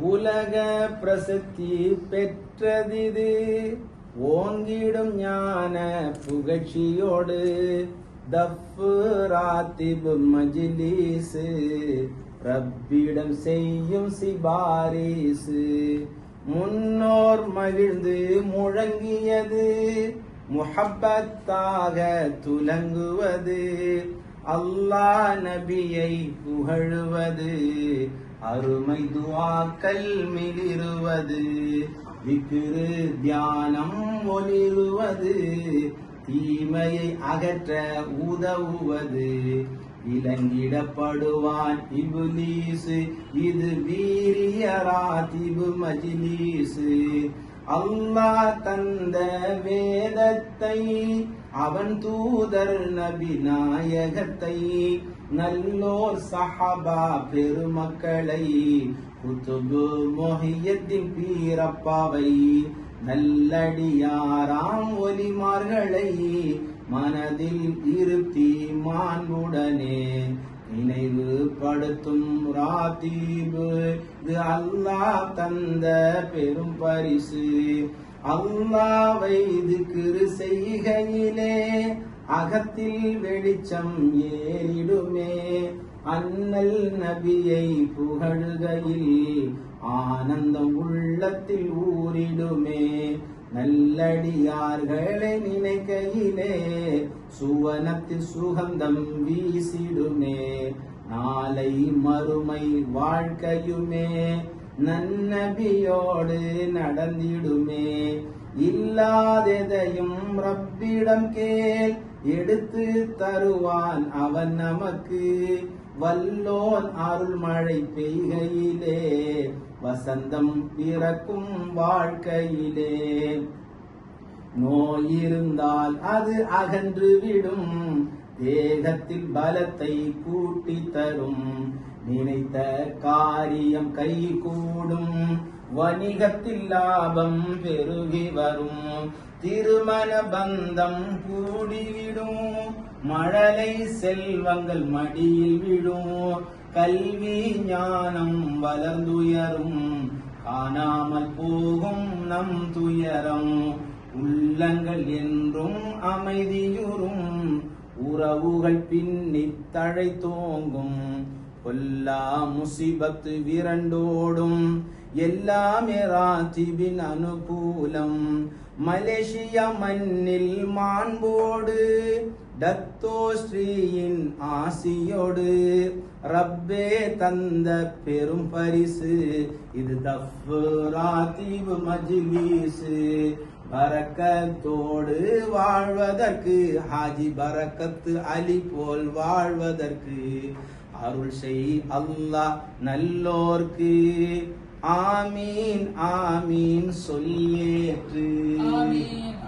உலக பிரசித்தி பெற்றதிது. ஓங்கிடும் ஞான புகழ்ச்சியோடு. தப்பு ராத்திபு மஜிலீசு. ரப்பிடம் செய்யும் சிபாரிசு. முன்னோர் மகிழ்ந்து முழங்கியது. முஹப்பத்தாக துலங்குவது அல்லாஹ் நபியை புகழுவது அருமை துவாக்கள் மிளிருவது விக்கிரு தியானம் ஒளிருவது தீமையை அகற்ற உதவுவது இலங்கிடப்படுவான் இபுலீசு இது வீரிய ராத்திபு மஜிலீசு. அல்லாஹ் தந்த வேதத்தை அவன் தூதர் நபி நாயகத்தை நல்லோர் சஹாபா பெருமக்களை குத்துபு மொஹியத்தின் பீரப்பாவை நல்லடியாராம் ஒலிமார்களை மனதில் இருத்தி மாண்புடனே நினைவு படுத்தும் ராத்தீபு இது அல்லாஹ் தந்த பெரும் பரிசு. அல்லாவை திக்ரு செய்கையிலே அகத்தில் வெளிச்சம் ஏறிடுமே. அண்ணல் நபியை புகழுகையில் ஆனந்தம் உள்ளத்தில் ஊறிடுமே. நல்லடியார்களை நினைக்கையிலே சுவனத்தில் சுகந்தம் வீசிடுமே. நாளை மறுமை வாழ்க்கையுமே நன்னபியோடு நடந்திடுமே. இல்லாததையும் ரப்பிடம் கேள் எடுத்து தருவான் அவன் நமக்கு. வல்லோன் அருள் மழை பெய்கையிலே வசந்தம் பிறக்கும் வாழ்க்கையிலே. நோயிருந்தால் அது அகன்று விடும் தேகத்தில் பலத்தை கூட்டி தரும். நினைத்த காரியம் கை கூடும் வணிகத்தில் லாபம் பெருகி வரும். திருமண பந்தம் கூடிவிடும். மழலை செல்வங்கள் மடியில் விடும். கல்வி ஞானம் வளர்ந்துயரும். காணாமல் போகும் நம் துயரம். உள்ளங்கள் என்றும் அமைதியுறும். உறவுகள் பின்னித் தழை தோங்கும் கொல்லா முசிபத்து விரண்டோடும். எல்லாமே ராத்திபின் அனுகூலம். മലേഷ്യ மண்ணில் மாண்போடு டத்தோ ஸ்ரீயின் ஆசியோடு. ரப்பே தந்த பெரும் பரிசு இது தஃபு ராத்தீபு மஜ்லிஸு பரக்கத்தோடு வாழ்வதற்கு ஹாஜி பரக்கத்து அலி போல் வாழ்வதற்கு. அருள் செய் அல்லாஹ் நல்லோர்க்கு. ஆமீன் ஆமீன் சொல்லேற்று ஆமீன்.